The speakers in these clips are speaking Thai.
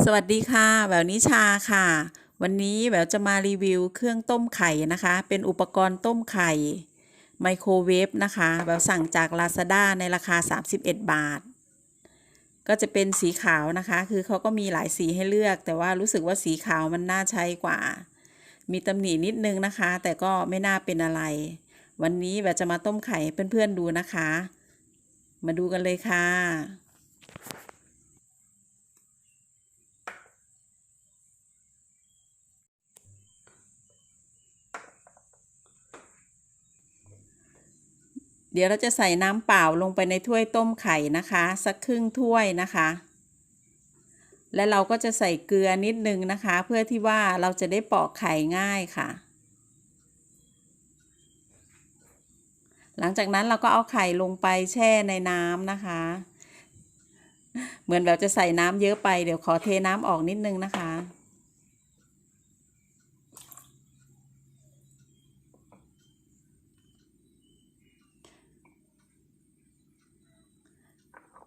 สวัสดีค่ะแหววนิชาค่ะ วันนี้แหววจะมารีวิวเครื่องต้มไข่นะคะ เป็นอุปกรณ์ต้มไข่ ไมโครเวฟนะคะแหววสั่งจาก Lazada ในราคา 31 บาท ก็จะเป็นสีขาวนะคะ คือเขาก็มีหลายสีให้เลือก แต่ว่ารู้สึกว่าสีขาวมันน่าใช้กว่า มีตำหนินิดนึงนะคะ แต่ก็ไม่น่าเป็นอะไร วันนี้แหววจะมาต้มไข่เพื่อนๆดูนะคะ มาดูกันเลยค่ะ เดี๋ยวเราจะใส่น้ำเปล่าลงไปในถ้วยต้มไข่นะคะ สักครึ่งถ้วยนะคะ และเราก็จะใส่เกลือนิดนึงนะคะ เพื่อที่ว่าเราจะได้ปอกไข่ง่ายค่ะ หลังจากนั้นเราก็เอาไข่ลงไปแช่ในน้ำนะคะ เหมือนแบบจะใส่น้ำเยอะไปเดี๋ยวขอเทน้ำออกนิดนึงนะคะ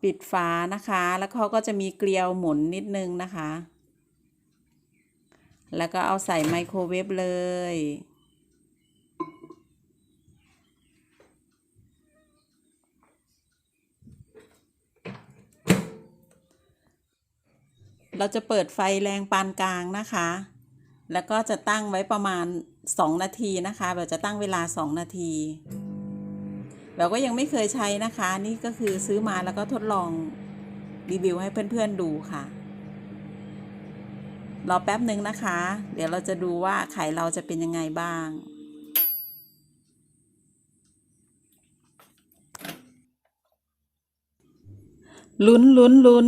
ปิดฝานะคะ แล้วเขาก็จะมีเกลียวหมุนนิดนึงนะคะ แล้วก็เอาใส่ไมโครเวฟเลย เราจะเปิดไฟแรงปานกลางนะคะ แล้วก็จะตั้งไว้ประมาณ 2 นาทีนะคะแบบจะตั้งเวลา 2 นาที เราก็ยังไม่เคยใช้นะคะ นี่ก็คือซื้อมาแล้วก็ทดลองรีวิวให้เพื่อนๆดูค่ะ รอแป๊บหนึ่งนะคะ เดี๋ยวเราจะดูว่าไข่เราจะเป็นยังไงบ้าง ลุ้นลุ้นลุ้น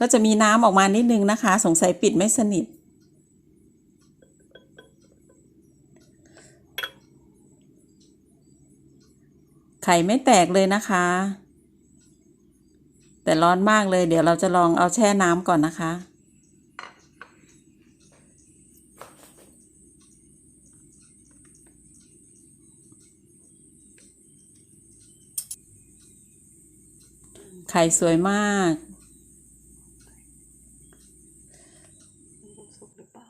ก็จะมีน้ำออกมานิดนึงนะคะ สงสัยปิดไม่สนิท ข่ไม่แตกเลยนะคะ แต่ร้อนมากเลย เดี๋ยวเราจะลองเอาแช่น้ำก่อนนะคะ ไข่สวยมาก สุกหรือเปล่า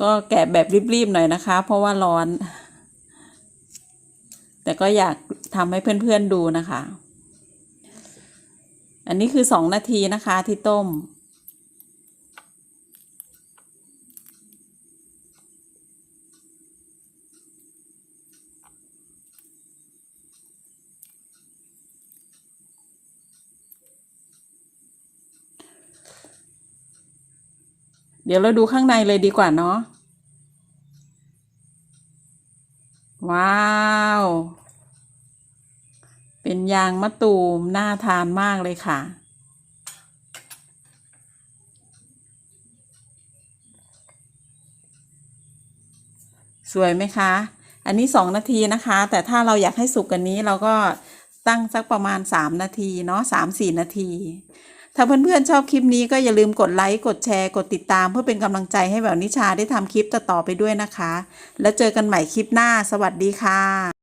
ก็แกะแบบรีบๆหน่อยนะคะ เพราะว่าร้อน แต่ก็อยากทำให้เพื่อนๆดูนะคะ อันนี้คือสองนาทีนะคะที่ต้ม เดี๋ยวเราดูข้างในเลยดีกว่าเนาะ ว้าว เป็นยางมะตูม น่าทานมากเลยค่ะ สวยไหมคะ อันนี้สองนาทีนะคะ แต่ถ้าเราอยากให้สุกกันนี้เราก็ตั้งสักประมาณสามนาที เนาะสามสี่นาที ถ้าเพื่อนๆชอบคลิปนี้ก็อย่าลืมกดไลค์กดแชร์กดติดตาม เพื่อเป็นกำลังใจให้แบบนิชาได้ทำคลิปต่อๆไปด้วยนะคะ แล้วเจอกันใหม่คลิปหน้า สวัสดีค่ะ